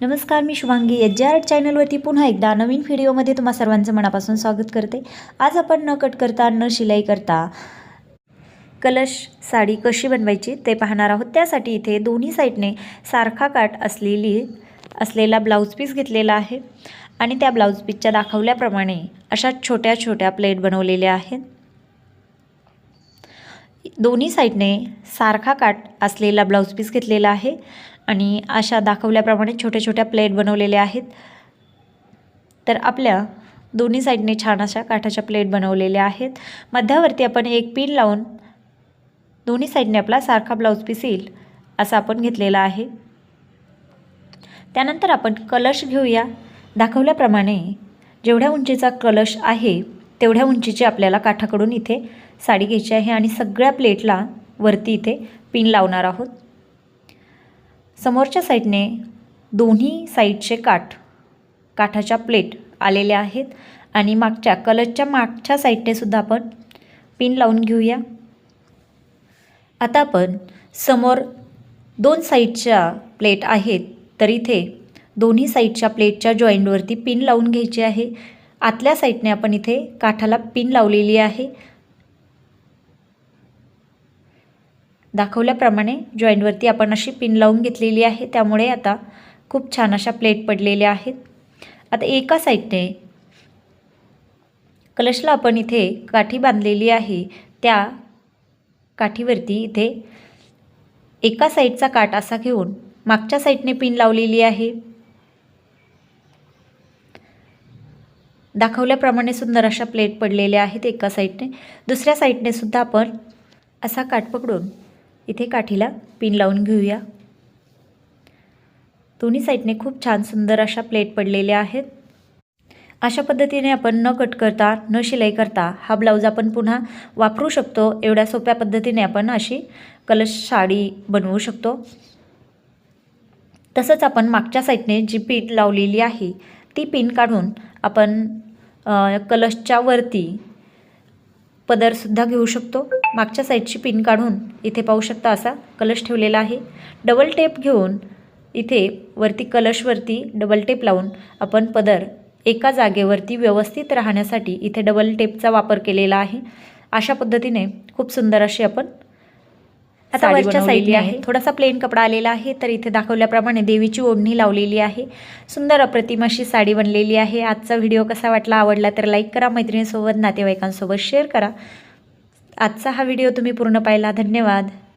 नमस्कार मी Shubhangi. H J art चॅनलवरती पुन्हा एकदा नवीन व्हिडिओमध्ये तुम्हा सर्वांचं मनापासून स्वागत करते. आज आपण न कट करता न शिलाई करता कलश साडी कशी बनवायची ते पाहणार आहोत. त्यासाठी इथे दोन्ही साईडने सारखा काठ असलेली असलेला ब्लाऊज पीस घेतलेला आहे आणि त्या ब्लाऊज पीसच्या दाखवल्याप्रमाणे अशा छोट्या छोट्या प्लेट बनवलेल्या आहेत. दोन्ही साईडने सारखा काठ असलेला ब्लाऊज पीस घेतलेला आहे आणि अशा दाखवल्याप्रमाणे छोट्या छोट्या प्लेट बनवलेल्या आहेत. तर आपल्या दोन्ही साईडने छान अशा काठाच्या प्लेट बनवलेल्या आहेत. मध्यावरती आपण एक पिन लावून दोन्ही साईडने आपला सारखा ब्लाऊज पीस येईल असा आपण घेतलेला आहे. त्यानंतर आपण कलश घेऊया. दाखवल्याप्रमाणे जेवढ्या उंचीचा कलश आहे तेवढ्या उंचीची आपल्याला काठाकडून इथे साडी घ्यायची आहे आणि सगळ्या प्लेटला वरती इथे पिन लावणार आहोत. समोरच्या साईडने दोन्ही साईडचे काठ काठाच्या प्लेट आलेल्या आहेत आणि मागच्या कलरच्या मागच्या साईडने सुद्धा आपण पिन लावून घेऊया. आता आपण समोर दोन साईडच्या प्लेट आहेत तर इथे दोन्ही साईडच्या प्लेटच्या जॉईंटवरती पिन लावून घ्यायची आहे. आतल्या साईडने आपण इथे काठाला पिन लावलेली आहे. दाखवल्याप्रमाणे जॉईंटवरती आपण अशी पिन लावून घेतलेली आहे. त्यामुळे आता खूप छान अशा प्लेट पडलेल्या आहेत. आता एका साईडने कलशला आपण इथे काठी बांधलेली आहे. त्या काठीवरती इथे एका साईडचा काठ असा घेऊन मागच्या साईडने पिन लावलेली आहे. दाखवल्याप्रमाणे सुंदर अशा प्लेट पडलेल्या आहेत एका साईडने. दुसऱ्या साईडने सुद्धा आपण असा काठ पकडून इथे काठीला पिन लावून घेऊया. दोन्ही साईडने खूप छान सुंदर अशा प्लेट पडलेल्या आहेत. अशा पद्धतीने आपण न कट करता न शिलाई करता हा ब्लाऊज आपण पुन्हा वापरू शकतो. एवढ्या सोप्या पद्धतीने आपण अशी कलश साडी बनवू शकतो. तसंच आपण मागच्या साईडने जी पिन लावलेली आहे ती पिन काढून आपण कलशच्या वरती पदरसुद्धा घेऊ शकतो. मागच्या साईडची पिन काढून इथे पाहू शकता असा कलश ठेवलेला आहे. डबल टेप घेऊन इथे वरती कलशवरती डबल टेप लावून आपण पदर एका जागेवरती व्यवस्थित राहण्यासाठी इथे डबल टेपचा वापर केलेला आहे. अशा पद्धतीने खूप सुंदर अशी आपण आता वरच्या साईडली आहे. थोडासा प्लेन कपडा आलेला आहे. तर इथे दाखवल्याप्रमाणे देवीची ओढणी लावलेली आहे. सुंदर अप्रतिम अशी साडी बनलेली आहे. आजचा व्हिडिओ कसा वाटला आवडला तर लाईक करा. मैत्रिणीसोबत नातेवाईकांसोबत शेअर करा. आजचा हा व्हिडिओ तुम्ही पूर्ण पाहिला. धन्यवाद.